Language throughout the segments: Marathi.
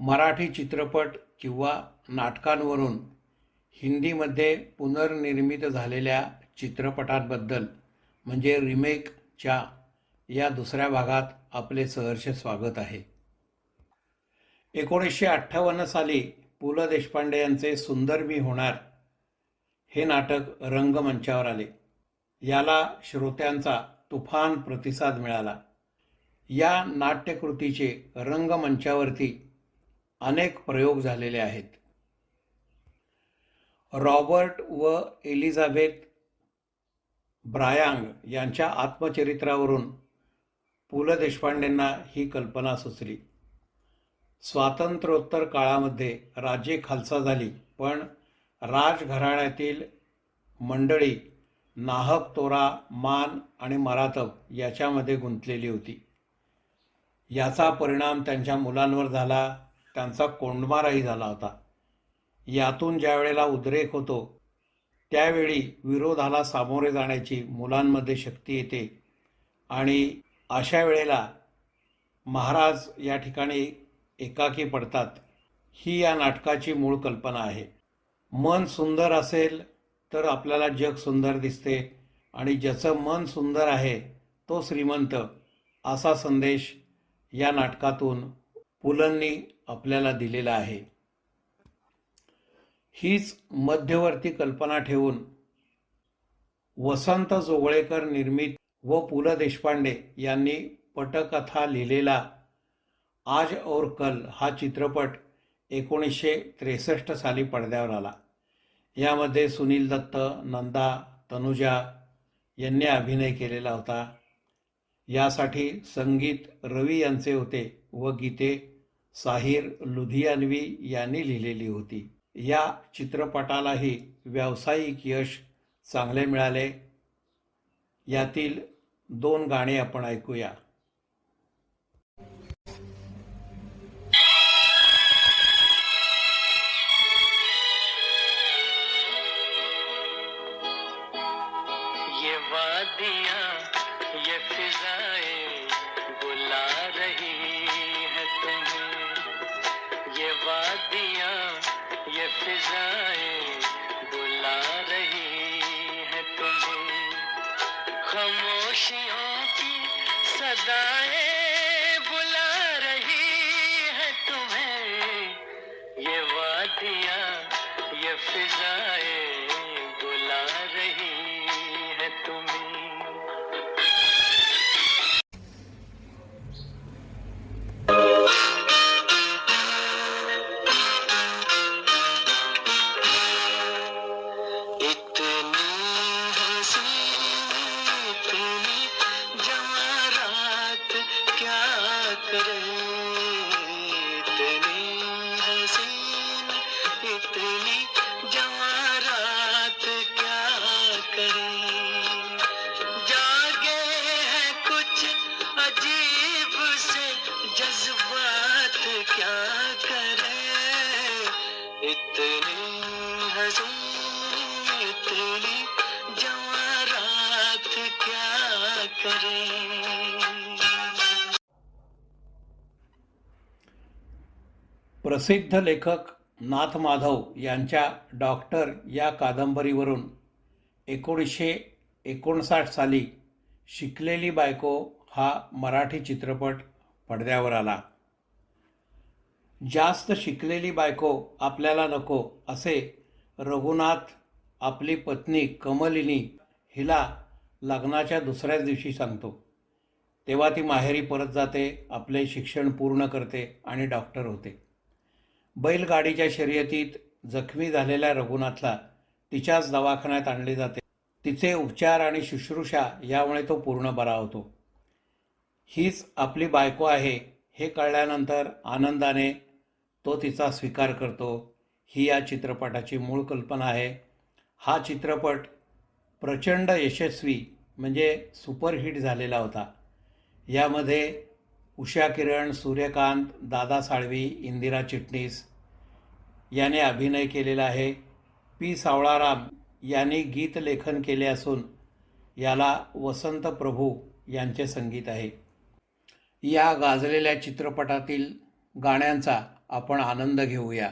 मराठी चित्रपट किंवा नाटकांवरून हिंदीमध्ये पुनर्निर्मित झालेल्या चित्रपटांबद्दल म्हणजे रिमेकच्या या दुसऱ्या भागात आपले सहर्ष स्वागत आहे. एकोणीसशे अठ्ठावन्न साली पु ल देशपांडे यांचे सुंदर मी होणार हे नाटक रंगमंचावर आले. याला श्रोत्यांचा तुफान प्रतिसाद मिळाला. या नाट्यकृतीचे रंगमंचावरती अनेक प्रयोग झालेले आहेत. रॉबर्ट व एलिझाबेथ ब्रायांग यांच्या आत्मचरित्रावरून पु ल देशपांडेंना ही कल्पना सुचली. स्वातंत्र्योत्तर काळामध्ये राज्ये खालसा झाली पण राजघराण्यातील मंडळी नाहक तोरा मान आणि मरातब याच्यामध्ये गुंतलेली होती. याचा परिणाम त्यांच्या मुलांवर झाला. त्यांचा कोंडमाराही झाला होता. यातून ज्या वेळेला उद्रेक होतो त्यावेळी विरोधाला सामोरे जाण्याची मुलांमध्ये शक्ती येते. आणि अशा वेळेला महाराज या ठिकाणी एकाकी पडतात. ही या नाटकाची मूळ कल्पना आहे. मन सुंदर असेल तर आपल्याला जग सुंदर दिसते आणि ज्याचं मन सुंदर आहे तो श्रीमंत असा संदेश या नाटकातून पुलंनी आपल्याला दिलेला आहे. हीच मध्यवर्ती कल्पना ठेवून वसंत जोगळेकर निर्मित व पु ल देशपांडे यांनी पटकथा लिहिलेला आज और कल हा चित्रपट एकोणीसशे त्रेसष्ट साली पडद्यावर आला. यामध्ये सुनील दत्त नंदा तनुजा यांनी अभिनय केलेला होता. यासाठी संगीत रवी यांचे होते व गीते साहिर लुधियानवी यांनी लिहिलेली होती. या चित्रपटालाही व्यावसायिक यश चांगले मिळाले. यातील दोन गाणी आपण ऐकूया. ये फिजाएँ बुला रही है तुम्हें। खामोशियों की सदाएँ बुला रही है तुम्हें। ये वादियाँ, ये फिजाएँ अजीब से जज्बात क्या करे? इतनी हजूर इतनी जवारात क्या करे? प्रसिद्ध लेखक नाथ माधव यांच्या डॉक्टर या कादंबरीवरून एकोणीसशे एकोणसाठ साली शिकलेली बायको हा मराठी चित्रपट पडद्यावर आला. जास्त शिकलेली बायको आपल्याला नको असे रघुनाथ आपली पत्नी कमलिनी हिला लग्नाच्या दुसऱ्याच दिवशी सांगतो. तेव्हा ती माहेरी परत जाते आपले शिक्षण पूर्ण करते आणि डॉक्टर होते. बैलगाडीच्या शर्यतीत जखमी झालेल्या रघुनाथला तिच्याच दवाखान्यात आणले जाते. तिचे उपचार आणि शुश्रूषा यामुळे तो पूर्ण बरा होतो. हीच आपली बायको आहे हे कळल्यानंतर आनंदाने तो तिचा स्वीकार करतो. ही या चित्रपटाची मूळ कल्पना आहे. हा चित्रपट प्रचंड यशस्वी म्हणजे सुपरहिट झालेला होता. यामध्ये उषा किरण सूर्यकांत दादा साळवी इंदिरा चिटणीस याने अभिनय केलेला आहे. पी. सावळाराम यांनी गीतलेखन केले असून याला वसंत प्रभू यांचे संगीत आहे. या गाजलेल्या चित्रपटातील गाण्यांचा आपण आनंद घेऊया.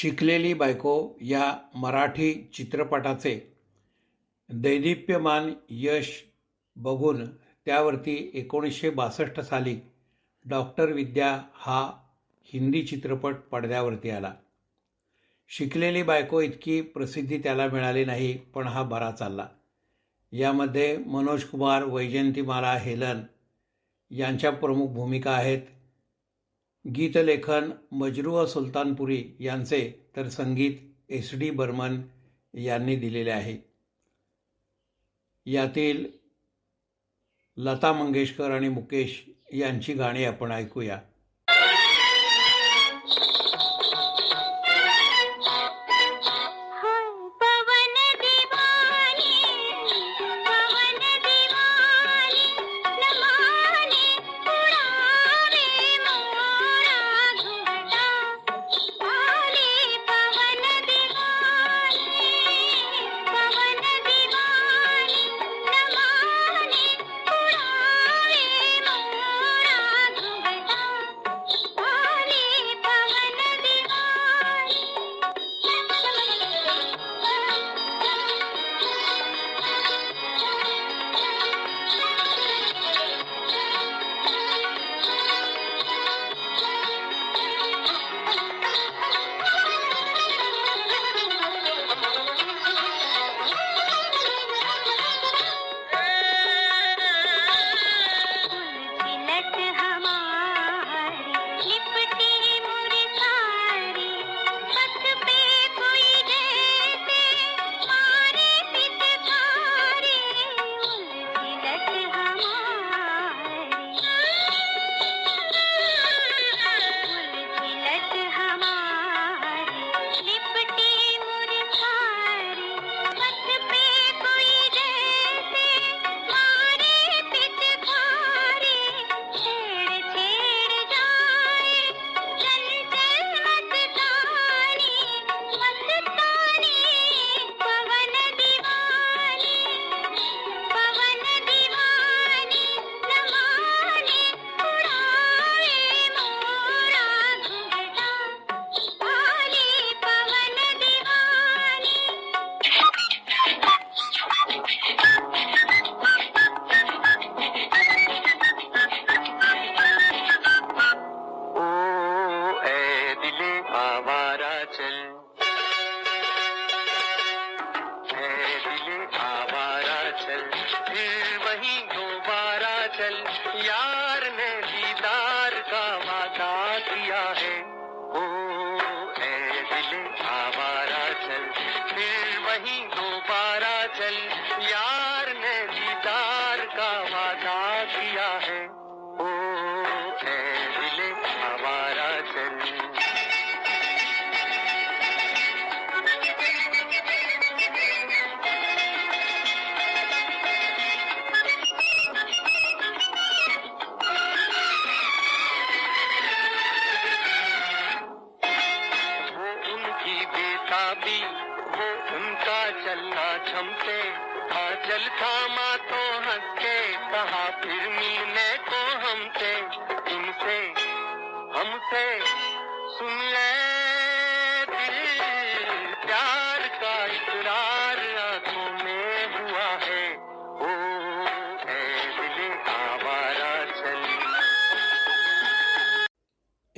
शिकलेली बायको या मराठी चित्रपटाचे दैदिप्यमान यश बघून त्यावरती एकोणीसशे बासष्ट साली डॉक्टर विद्या हा हिंदी चित्रपट पडद्यावरती आला. शिकलेली बायको इतकी प्रसिद्धी त्याला मिळाली नाही पण हा बरा चालला. यामध्ये मनोज कुमार वैजयंतीमाला हेलन यांच्या प्रमुख भूमिका आहेत. गीतलेखन मजरूह सुलतानपुरी यांचे तर संगीत एस डी बर्मन यांनी दिलेले आहे. यातील लता मंगेशकर आणि मुकेश यांची गाणी आपण ऐकूया.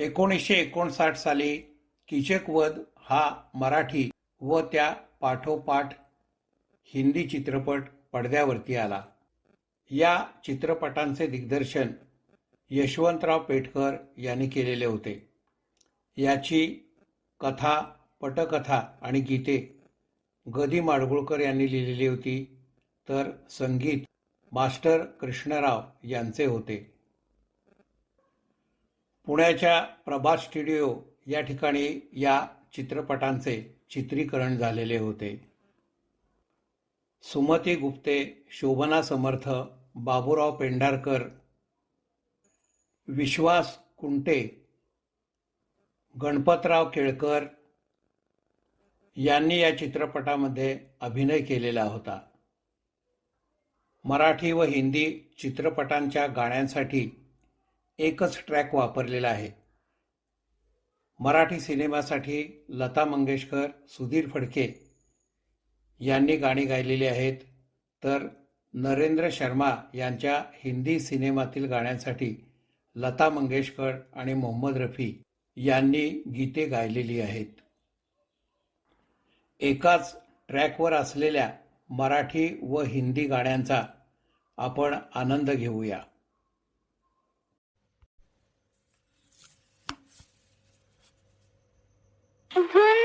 एकोणीसशे एकोणसाठ साली किचकवध हा मराठी व त्या पाठोपाठ हिंदी चित्रपट पडद्यावरती आला. या चित्रपटांचे दिग्दर्शन यशवंतराव पेठकर यांनी केलेले होते. याची कथा पटकथा आणि गीते गदी माडगुळकर यांनी लिहिलेली होती तर संगीत मास्टर कृष्णराव यांचे होते. पुण्याच्या प्रभात स्टुडिओ या ठिकाणी या चित्रपटांचे चित्रीकरण झालेले होते. सुमती गुप्ते शोभना समर्थ बाबूराव पेंढारकर विश्वास कुंटे गणपतराव केळकर यांनी या चित्रपटामध्ये अभिनय केलेला होता. मराठी व हिंदी चित्रपटांच्या गाण्यांसाठी एकच ट्रॅक वापरलेला आहे. मराठी सिनेमासाठी लता मंगेशकर सुधीर फडके यांनी गाणी गायलेली आहेत. तर नरेंद्र शर्मा यांच्या हिंदी सिनेमातील गाण्यांसाठी लता मंगेशकर आणि मोहम्मद रफी यांनी गीते गायलेली आहेत. एकाच ट्रॅकवर असलेल्या मराठी व हिंदी गाण्यांचा आपण आनंद घेऊया. Mm-hmm.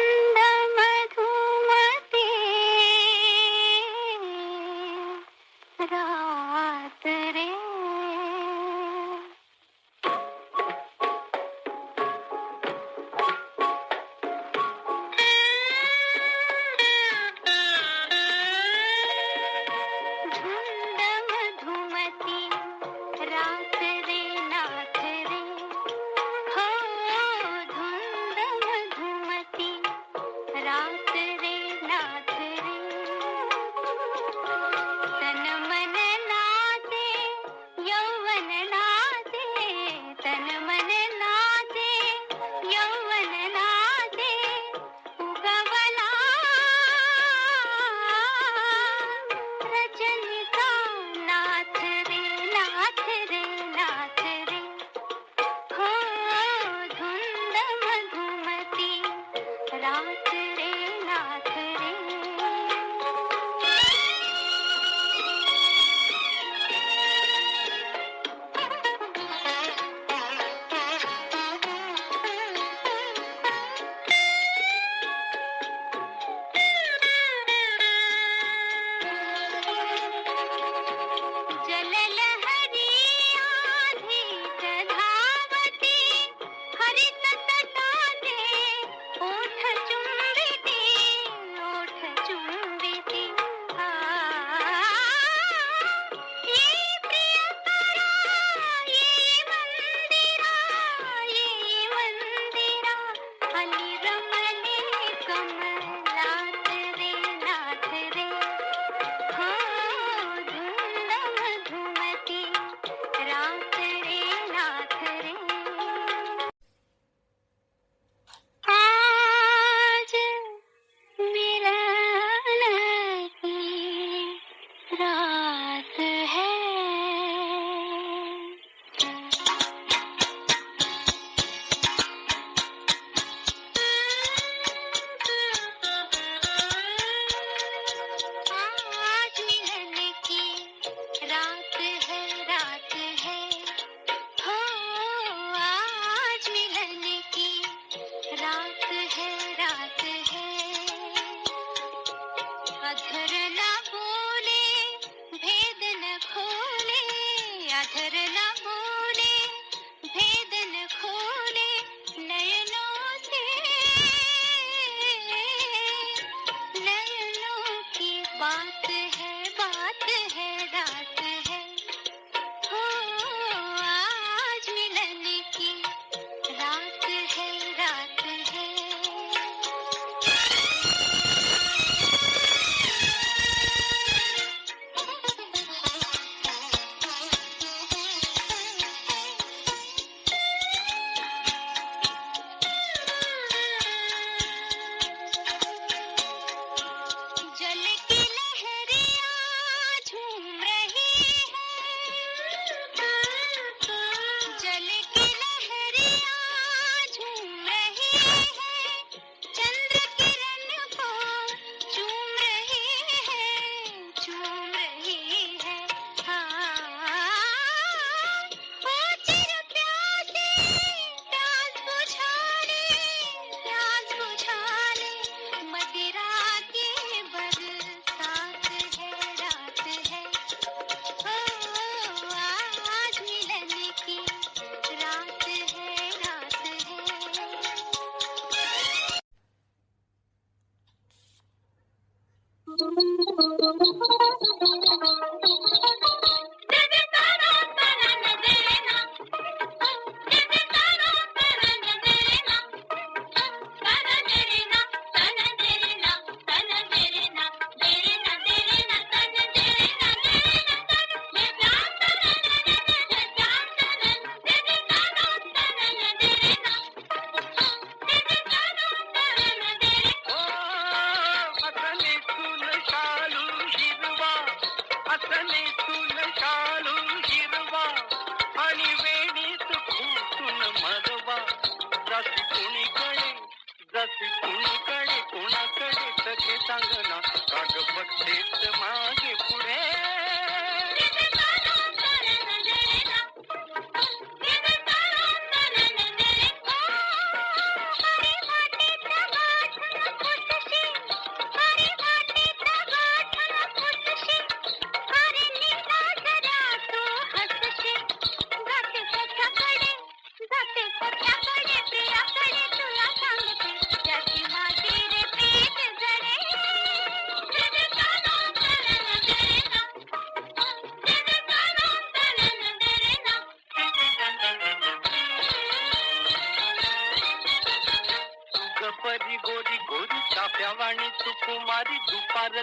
ಆತನೇ ತುಲ ಶಾಲು ಇರುವ ಅಣಿವೇಣಿತು ಕೂತುನ ಮದವ ಜತಿ ಕುಣಿ ಕಡೆ ಜತಿ ಕುಣಿ ಕಡೆ ಕುಣ ಕಡೆ ಸಖೆ ಸಂಗನ ಕಾಗಪಟ್ಟೆತ್ತ ಮಾಗೆ ಪುಡೇ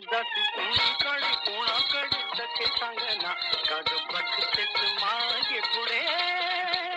जाती कोणीकडे कोणाकडे? तसे सांगना काग बघतेच मागे पुढे.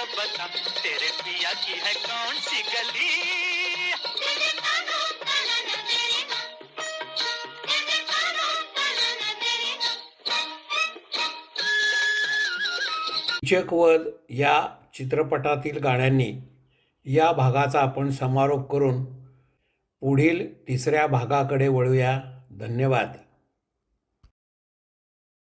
तो बता तेरे पिया की है कौन सी गली? चकवद या चित्रपटातील गाण्यांनी या भागाचा आपण समारोप करून पुढील तिसऱ्या भागाकडे वळूया. धन्यवाद.